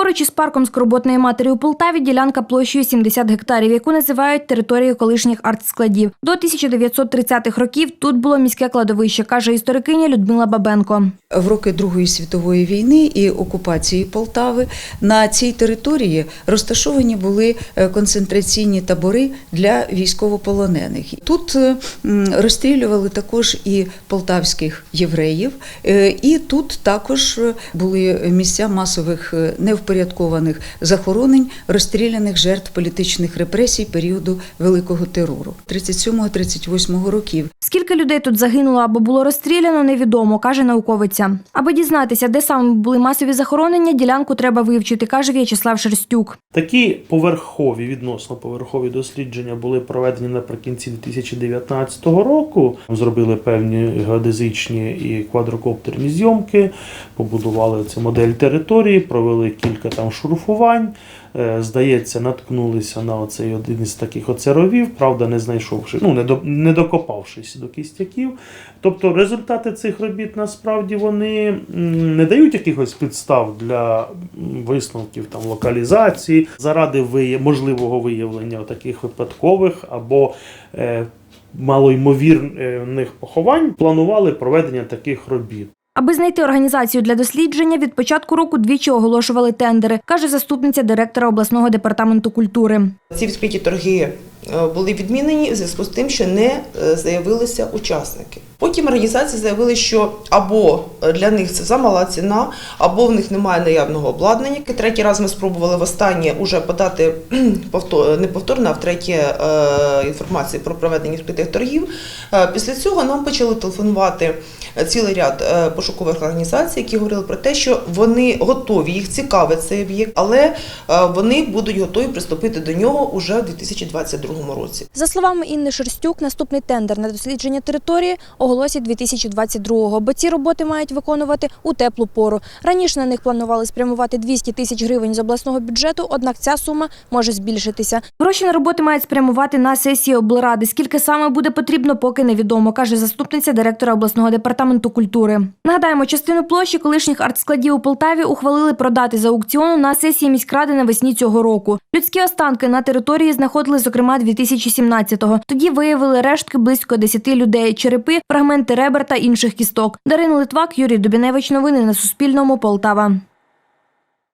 Поруч із парком скорботної матері у Полтаві ділянка площею 70 гектарів, яку називають територією колишніх артскладів. До 1930-х років тут було міське кладовище, каже історикиня Людмила Бабенко. В роки Другої світової війни і окупації Полтави на цій території розташовані були е, концентраційні табори для військовополонених. Тут е, розстрілювали також і полтавських євреїв, е, і тут також були місця масових невпорядкованих захоронень розстріляних жертв політичних репресій періоду Великого терору 37-38 років. Скільки людей тут загинуло або було розстріляно, невідомо, каже науковиця. Аби дізнатися, де саме були масові захоронення, ділянку треба вивчити, каже В'ячеслав Шерстюк. Такі поверхові, відносно поверхові дослідження були проведені наприкінці 2019 року. Зробили певні геодезичні і квадрокоптерні зйомки, побудували цю модель території, провели кілька там шурфувань. Е, Здається, наткнулися на оцей один із таких оцеровів, правда, не знайшовши, ну не, до, не докопавшись до кістяків. Тобто результати цих робіт насправді вони не дають якихось підстав для висновків там локалізації заради вия- можливого виявлення таких випадкових або е, малоймовірних поховань. Планували проведення таких робіт. Аби знайти організацію для дослідження, від початку року двічі оголошували тендери, каже заступниця директора обласного департаменту культури. Ці відкриті торги е, були відмінені в зв'язку з тим, що не е, заявилися учасники. Потім організації заявили, що або для них це замала ціна, або в них немає наявного обладнання. Третій раз ми спробували востаннє уже подати повтор- не повторно, а втретє е, інформацію про проведення відкритих торгів. Е, Після цього нам почали телефонувати цілий ряд е, пошукових організацій, які говорили про те, що вони готові, їх цікавить цей об'єкт, але е, вони будуть готові приступити до нього уже в 2022 році. За словами Інни Шерстюк, наступний тендер на дослідження території оголосять 2022-го, бо ці роботи мають виконувати у теплу пору. Раніше на них планували спрямувати 200 тисяч гривень з обласного бюджету, однак ця сума може збільшитися. Гроші на роботи мають спрямувати на сесії облради. Скільки саме буде потрібно, поки невідомо, каже заступниця директора обласного департаменту культури. Нагадаємо, частину площі колишніх артскладів у Полтаві ухвалили продати за аукціону на сесії міськради навесні цього року. Людські останки на території знаходили, зокрема, 2017-го. Тоді виявили рештки близько 10 людей, черепи, фрагменти ребер та інших кісток. Дарина Литвак, Юрій Дубіневич. Новини на Суспільному. Полтава.